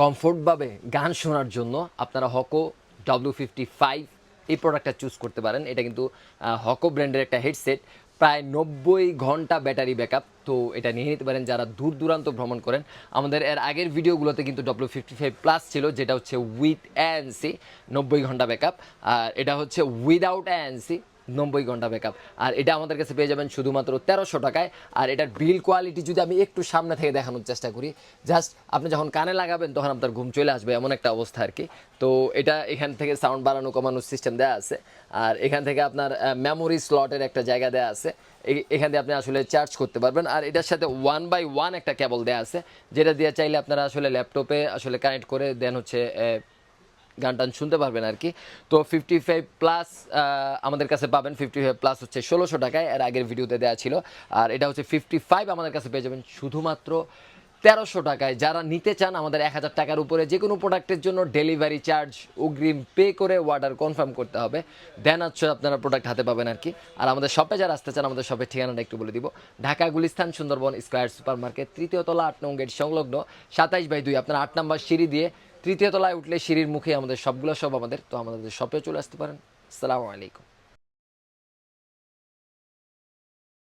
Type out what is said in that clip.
কমফোর্টভাবে গান শোনার জন্য আপনারা হকো ডাব্লিউ ফিফটি ফাইভ এই প্রোডাক্টটা চুজ করতে পারেন। এটা কিন্তু হকো ব্র্যান্ডের একটা হেডসেট প্রায় নব্বই ঘণ্টা ব্যাটারি ব্যাকআপ। তো এটা নিয়ে নিতে পারেন যারা দূর দূরান্ত ভ্রমণ করেন। আমাদের এর আগের ভিডিওগুলোতে কিন্তু ডব্লিউ ফিফটি ফাইভ প্লাস ছিল, যেটা হচ্ছে উইথ অ্যান্সি নব্বই ঘণ্টা ব্যাকআপ। আর এটা হচ্ছে উইদাউট অ্যান্সি নব্বই ঘণ্টা ব্যাকআপ। আর এটা আমাদের কাছে পেয়ে যাবেন শুধুমাত্র তেরোশো টাকায়। আর এটার বিল কোয়ালিটি যদি আমি একটু সামনে থেকে দেখানোর চেষ্টা করি জাস্ট আপনি যখন কানে লাগাবেন তখন আপনার ঘুম চলে আসবে এমন একটা অবস্থা আর কি। তো এটা এখান থেকে সাউন্ড বাড়ানো, কমানোর সিস্টেম দেওয়া আছে। আর এখান থেকে আপনার মেমোরি স্লটের একটা জায়গা দেওয়া আছে। এখান দিয়ে আপনি আসলে চার্জ করতে পারবেন। আর এটার সাথে ওয়ান বাই ওয়ান একটা কেবল দেওয়া আছে, যেটা দিয়ে চাইলে আপনারা আসলে ল্যাপটপে আসলে কানেক্ট করে দেন হচ্ছে গান টান শুনতে পারবেন আর কি। তো ফিফটি ফাইভ প্লাস আমাদের কাছে পাবেন ফিফটি ফাইভ প্লাস হচ্ছে ষোলোশো টাকায়। এর আগের ভিডিওতে দেওয়া ছিল। আর এটা হচ্ছে ফিফটি ফাইভ আমাদের কাছে পেয়ে যাবেন শুধুমাত্র তেরোশো টাকায়। যারা নিতে চান আমাদের এক হাজার টাকার উপরে যে কোনো প্রোডাক্টের জন্য ডেলিভারি চার্জ অগ্রিম পে করে অর্ডার কনফার্ম করতে হবে। দেন হচ্ছে আপনারা প্রোডাক্ট হাতে পাবেন আর কি। আর আমাদের শপে যারা আসতে চান, আমাদের শপের ঠিকানাটা একটু বলে দিব। Dhaka Gulistan, Sundarban Square Super Market তৃতীয় তলা, আট নং গেট সংলগ্ন, সাতাইশ বাই দুই, আপনার আট নাম্বার সিঁড়ি দিয়ে তৃতীয় তলায় উঠলে সিঁড়ির মুখে আমাদের সবগুলো সব আমাদের, তো আমাদের শপে চলে আসতে পারেন। আসসালামু আলাইকুম।